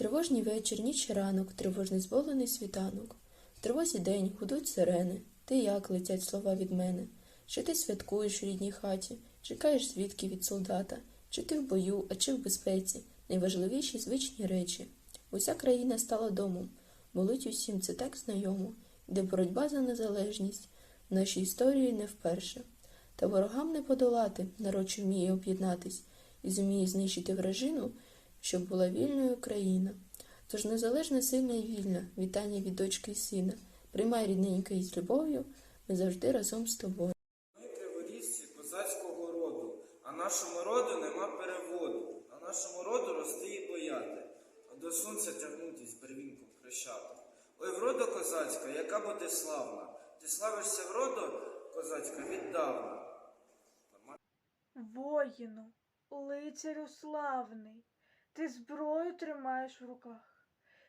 Тривожній вечір, ніч і ранок, тривожний зболений світанок. В тривозі день гудуть сирени. Ти як летять слова від мене? Чи ти святкуєш у рідній хаті, чекаєш звідки від солдата, чи ти в бою, а чи в безпеці, найважливіші звичні речі. Уся країна стала домом, болить усім це так знайомо, де боротьба за незалежність в нашій історії не вперше. Та ворогам не подолати, народ вміє об'єднатись і зуміє знищити вражину, щоб була вільною країна. Тож незалежна, сильна і вільна, вітання від дочки і сина. Приймай рідненька із любов'ю, ми завжди разом з тобою. Ми криворізці козацького роду, а нашому роду нема переводу, а нашому роду рости і бояти, а до сонця тягнутись первінком хрещати. Ой, врода козацька, яка бо ти славна, ти славишся вроду козацька віддавна. Воїну, лицарю славний, ти зброю тримаєш в руках,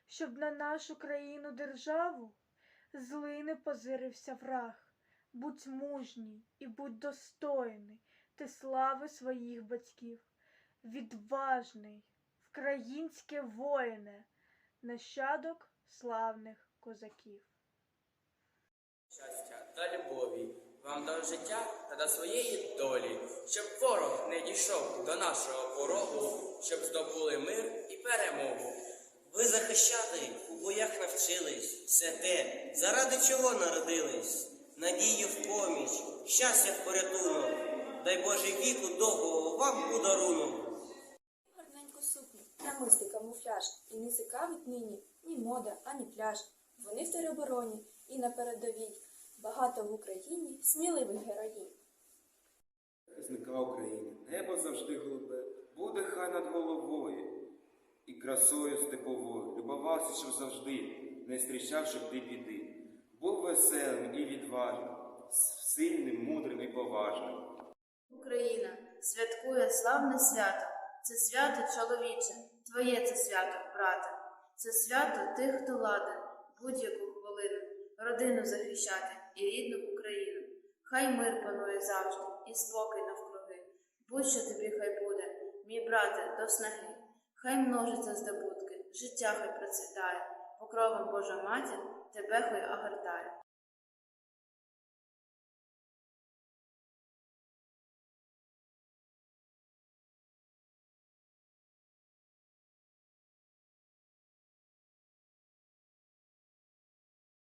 щоб на нашу країну державу злий не позирився враг. Будь мужній і будь достойний ти слави своїх батьків, відважний, вкраїнське воїне, нащадок славних козаків. щастя та любові, вам дав життя та до своєї долі, щоб ворог не дійшов до нашого порогу, щоб здобули мир і перемогу. Ви захищати у боях навчились, все те, заради чого народились, надію в поміч, щастя в порятунок, дай Божий віку довгого вам подарунок. гарненьку сукню, намисти камуфляж, і не цікавить нині ні мода, ані пляж. Вони в теробороні і на передовій. Багато в Україні сміливих героїв. Захисника України, небо завжди голубе, буде хай над головою. І красою степовою любувався, щоб завжди, не зустрічав, щоб ти біди. Був веселим і відважним, сильним, мудрим і поважним. Україна святкує славне свято. Це свято чоловіче, твоє це свято, брате. Це свято тих, хто ладен будь-яку хвилину, родину захищати і рідну Україну. Хай мир панує завжди і спокій навкруги. Будь-що тобі хай буде, брате, до снаги. Хай множиться здобутки, життя хай процвітає, покровом Божа матір тебе хай огортає.